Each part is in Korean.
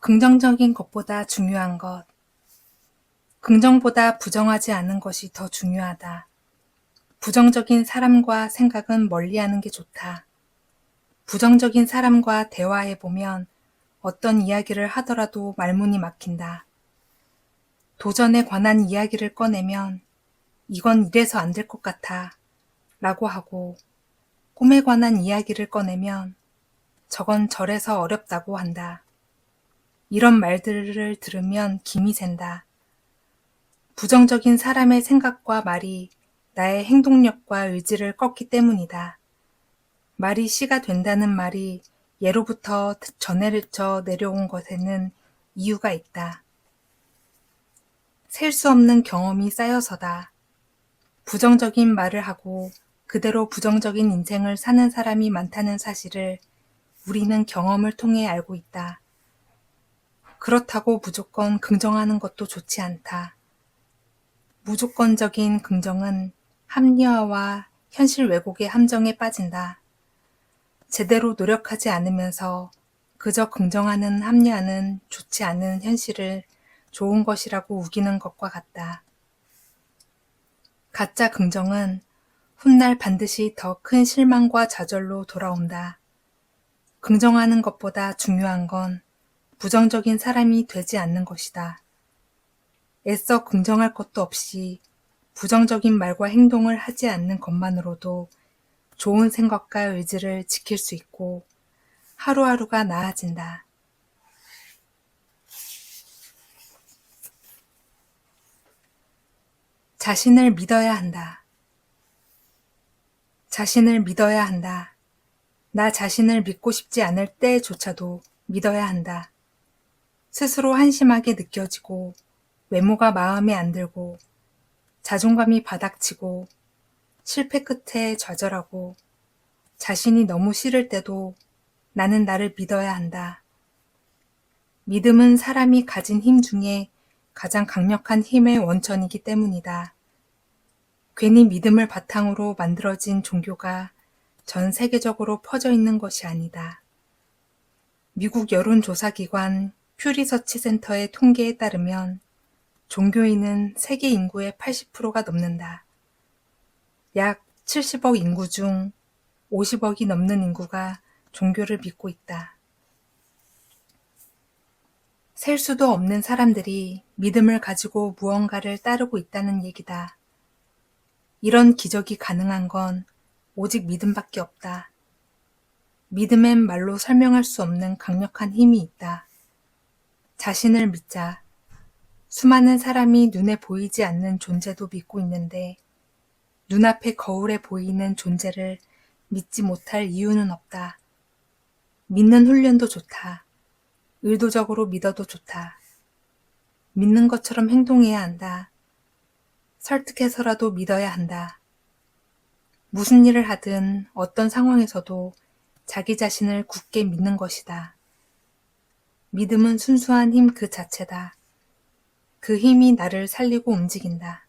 긍정적인 것보다 중요한 것. 긍정보다 부정하지 않은 것이 더 중요하다. 부정적인 사람과 생각은 멀리 하는 게 좋다. 부정적인 사람과 대화해 보면 어떤 이야기를 하더라도 말문이 막힌다. 도전에 관한 이야기를 꺼내면 이건 이래서 안 될 것 같아 라고 하고 꿈에 관한 이야기를 꺼내면 저건 저래서 어렵다고 한다. 이런 말들을 들으면 김이 샌다. 부정적인 사람의 생각과 말이 나의 행동력과 의지를 꺾기 때문이다. 말이 씨가 된다는 말이 예로부터 전해져 내려온 것에는 이유가 있다. 셀 수 없는 경험이 쌓여서다. 부정적인 말을 하고 그대로 부정적인 인생을 사는 사람이 많다는 사실을 우리는 경험을 통해 알고 있다. 그렇다고 무조건 긍정하는 것도 좋지 않다. 무조건적인 긍정은 합리화와 현실 왜곡의 함정에 빠진다. 제대로 노력하지 않으면서 그저 긍정하는 합리화는 좋지 않은 현실을 좋은 것이라고 우기는 것과 같다. 가짜 긍정은 훗날 반드시 더 큰 실망과 좌절로 돌아온다. 긍정하는 것보다 중요한 건 부정적인 사람이 되지 않는 것이다. 애써 긍정할 것도 없이 부정적인 말과 행동을 하지 않는 것만으로도 좋은 생각과 의지를 지킬 수 있고 하루하루가 나아진다. 자신을 믿어야 한다. 자신을 믿어야 한다. 나 자신을 믿고 싶지 않을 때조차도 믿어야 한다. 스스로 한심하게 느껴지고 외모가 마음에 안 들고 자존감이 바닥치고 실패 끝에 좌절하고 자신이 너무 싫을 때도 나는 나를 믿어야 한다. 믿음은 사람이 가진 힘 중에 가장 강력한 힘의 원천이기 때문이다. 괜히 믿음을 바탕으로 만들어진 종교가 전 세계적으로 퍼져 있는 것이 아니다. 미국 여론조사기관 퓨리서치 센터의 통계에 따르면 종교인은 세계 인구의 80%가 넘는다. 약 70억 인구 중 50억이 넘는 인구가 종교를 믿고 있다. 셀 수도 없는 사람들이 믿음을 가지고 무언가를 따르고 있다는 얘기다. 이런 기적이 가능한 건 오직 믿음밖에 없다. 믿음엔 말로 설명할 수 없는 강력한 힘이 있다. 자신을 믿자. 수많은 사람이 눈에 보이지 않는 존재도 믿고 있는데 눈앞에 거울에 보이는 존재를 믿지 못할 이유는 없다. 믿는 훈련도 좋다. 의도적으로 믿어도 좋다. 믿는 것처럼 행동해야 한다. 설득해서라도 믿어야 한다. 무슨 일을 하든 어떤 상황에서도 자기 자신을 굳게 믿는 것이다. 믿음은 순수한 힘 그 자체다. 그 힘이 나를 살리고 움직인다.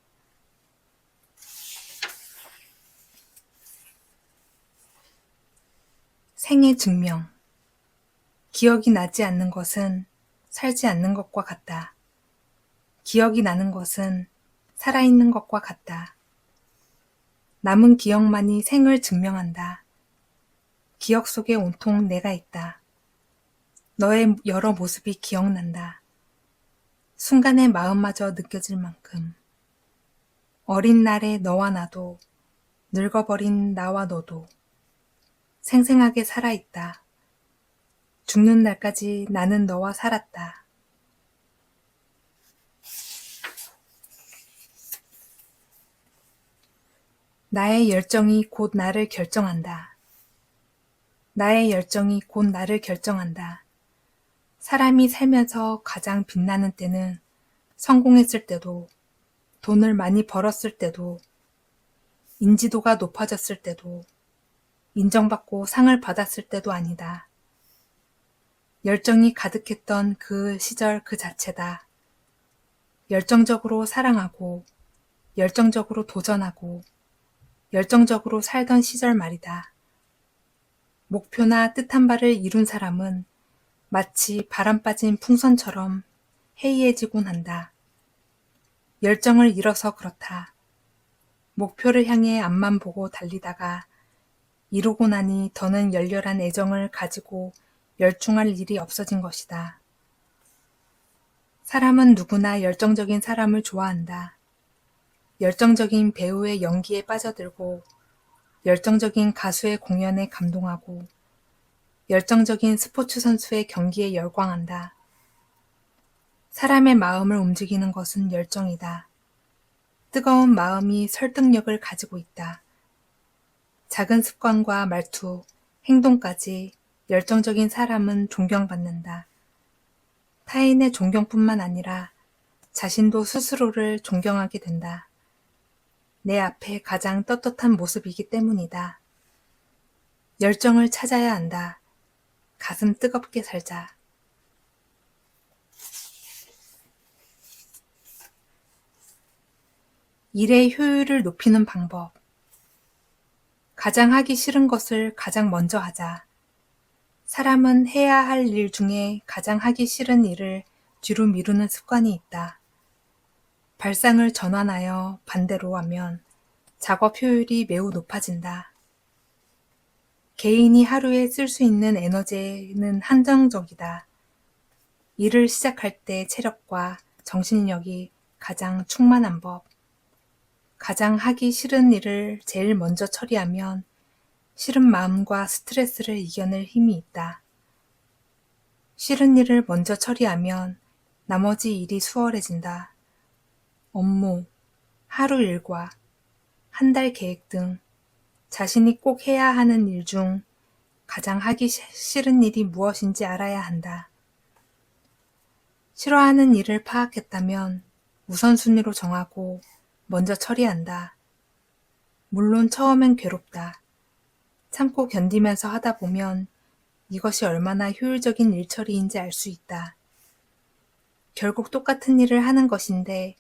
생애 증명. 기억이 나지 않는 것은 살지 않는 것과 같다. 기억이 나는 것은 살아있는 것과 같다. 남은 기억만이 생을 증명한다. 기억 속에 온통 내가 있다. 너의 여러 모습이 기억난다. 순간의 마음마저 느껴질 만큼. 어린 날의 너와 나도, 늙어버린 나와 너도 생생하게 살아있다. 죽는 날까지 나는 너와 살았다. 나의 열정이 곧 나를 결정한다. 나의 열정이 곧 나를 결정한다. 사람이 살면서 가장 빛나는 때는 성공했을 때도, 돈을 많이 벌었을 때도, 인지도가 높아졌을 때도, 인정받고 상을 받았을 때도 아니다. 열정이 가득했던 그 시절 그 자체다. 열정적으로 사랑하고, 열정적으로 도전하고, 열정적으로 살던 시절 말이다. 목표나 뜻한 바를 이룬 사람은 마치 바람 빠진 풍선처럼 해이해지곤 한다. 열정을 잃어서 그렇다. 목표를 향해 앞만 보고 달리다가 이루고 나니 더는 열렬한 애정을 가지고 열중할 일이 없어진 것이다. 사람은 누구나 열정적인 사람을 좋아한다. 열정적인 배우의 연기에 빠져들고, 열정적인 가수의 공연에 감동하고, 열정적인 스포츠 선수의 경기에 열광한다. 사람의 마음을 움직이는 것은 열정이다. 뜨거운 마음이 설득력을 가지고 있다. 작은 습관과 말투, 행동까지 열정적인 사람은 존경받는다. 타인의 존경뿐만 아니라 자신도 스스로를 존경하게 된다. 내 앞에 가장 떳떳한 모습이기 때문이다. 열정을 찾아야 한다. 가슴 뜨겁게 살자. 일의 효율을 높이는 방법. 가장 하기 싫은 것을 가장 먼저 하자. 사람은 해야 할 일 중에 가장 하기 싫은 일을 뒤로 미루는 습관이 있다. 발상을 전환하여 반대로 하면 작업 효율이 매우 높아진다. 개인이 하루에 쓸 수 있는 에너지는 한정적이다. 일을 시작할 때 체력과 정신력이 가장 충만한 법. 가장 하기 싫은 일을 제일 먼저 처리하면 싫은 마음과 스트레스를 이겨낼 힘이 있다. 싫은 일을 먼저 처리하면 나머지 일이 수월해진다. 업무, 하루 일과, 한 달 계획 등 자신이 꼭 해야 하는 일 중 가장 하기 싫은 일이 무엇인지 알아야 한다. 싫어하는 일을 파악했다면 우선순위로 정하고 먼저 처리한다. 물론 처음엔 괴롭다. 참고 견디면서 하다 보면 이것이 얼마나 효율적인 일 처리인지 알 수 있다. 결국 똑같은 일을 하는 것인데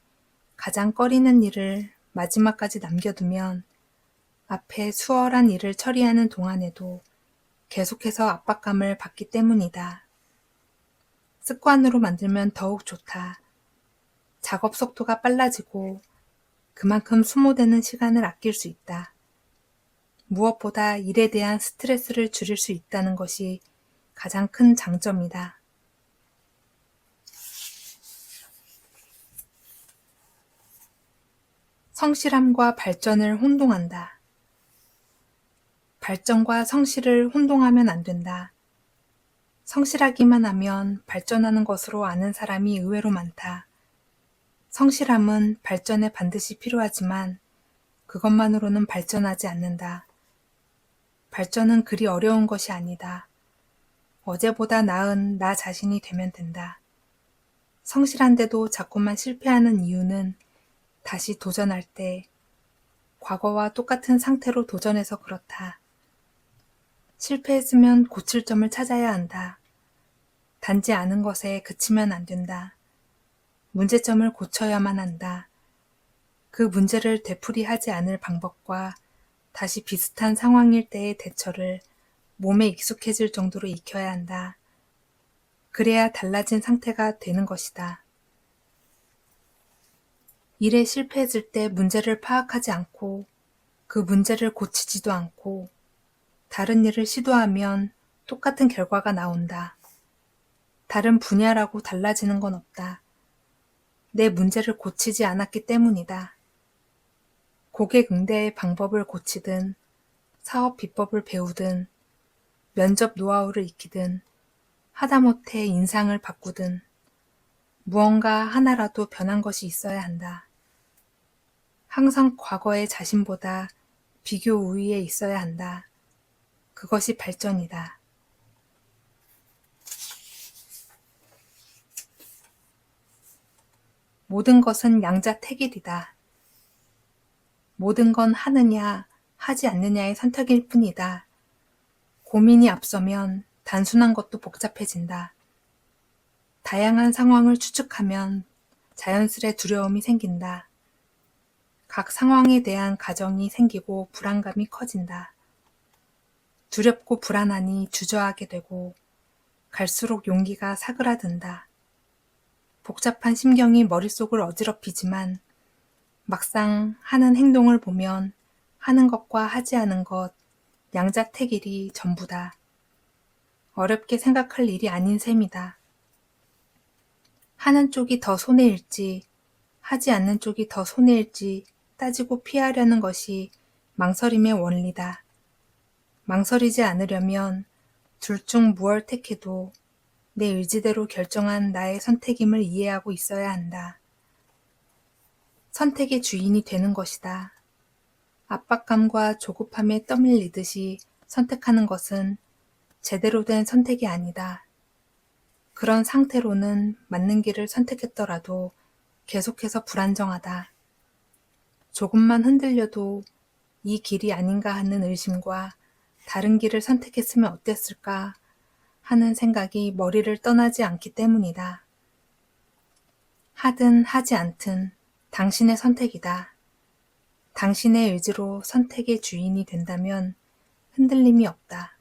가장 꺼리는 일을 마지막까지 남겨두면 앞에 수월한 일을 처리하는 동안에도 계속해서 압박감을 받기 때문이다. 습관으로 만들면 더욱 좋다. 작업 속도가 빨라지고 그만큼 소모되는 시간을 아낄 수 있다. 무엇보다 일에 대한 스트레스를 줄일 수 있다는 것이 가장 큰 장점이다. 성실함과 발전을 혼동한다. 발전과 성실을 혼동하면 안 된다. 성실하기만 하면 발전하는 것으로 아는 사람이 의외로 많다. 성실함은 발전에 반드시 필요하지만 그것만으로는 발전하지 않는다. 발전은 그리 어려운 것이 아니다. 어제보다 나은 나 자신이 되면 된다. 성실한데도 자꾸만 실패하는 이유는 다시 도전할 때 과거와 똑같은 상태로 도전해서 그렇다. 실패했으면 고칠 점을 찾아야 한다. 단지 아는 것에 그치면 안 된다. 문제점을 고쳐야만 한다. 그 문제를 되풀이하지 않을 방법과 다시 비슷한 상황일 때의 대처를 몸에 익숙해질 정도로 익혀야 한다. 그래야 달라진 상태가 되는 것이다. 일에 실패했을 때 문제를 파악하지 않고 그 문제를 고치지도 않고 다른 일을 시도하면 똑같은 결과가 나온다. 다른 분야라고 달라지는 건 없다. 내 문제를 고치지 않았기 때문이다. 고객 응대의 방법을 고치든, 사업 비법을 배우든, 면접 노하우를 익히든, 하다못해 인상을 바꾸든, 무언가 하나라도 변한 것이 있어야 한다. 항상 과거의 자신보다 비교 우위에 있어야 한다. 그것이 발전이다. 모든 것은 양자택일이다. 모든 건 하느냐, 하지 않느냐의 선택일 뿐이다. 고민이 앞서면 단순한 것도 복잡해진다. 다양한 상황을 추측하면 자연스레 두려움이 생긴다. 각 상황에 대한 가정이 생기고 불안감이 커진다. 두렵고 불안하니 주저하게 되고 갈수록 용기가 사그라든다. 복잡한 심경이 머릿속을 어지럽히지만 막상 하는 행동을 보면 하는 것과 하지 않은 것, 양자택일이 전부다. 어렵게 생각할 일이 아닌 셈이다. 하는 쪽이 더 손해일지, 하지 않는 쪽이 더 손해일지 따지고 피하려는 것이 망설임의 원리다. 망설이지 않으려면 둘 중 무얼 택해도 내 의지대로 결정한 나의 선택임을 이해하고 있어야 한다. 선택의 주인이 되는 것이다. 압박감과 조급함에 떠밀리듯이 선택하는 것은 제대로 된 선택이 아니다. 그런 상태로는 맞는 길을 선택했더라도 계속해서 불안정하다. 조금만 흔들려도 이 길이 아닌가 하는 의심과 다른 길을 선택했으면 어땠을까 하는 생각이 머리를 떠나지 않기 때문이다. 하든 하지 않든 당신의 선택이다. 당신의 의지로 선택의 주인이 된다면 흔들림이 없다.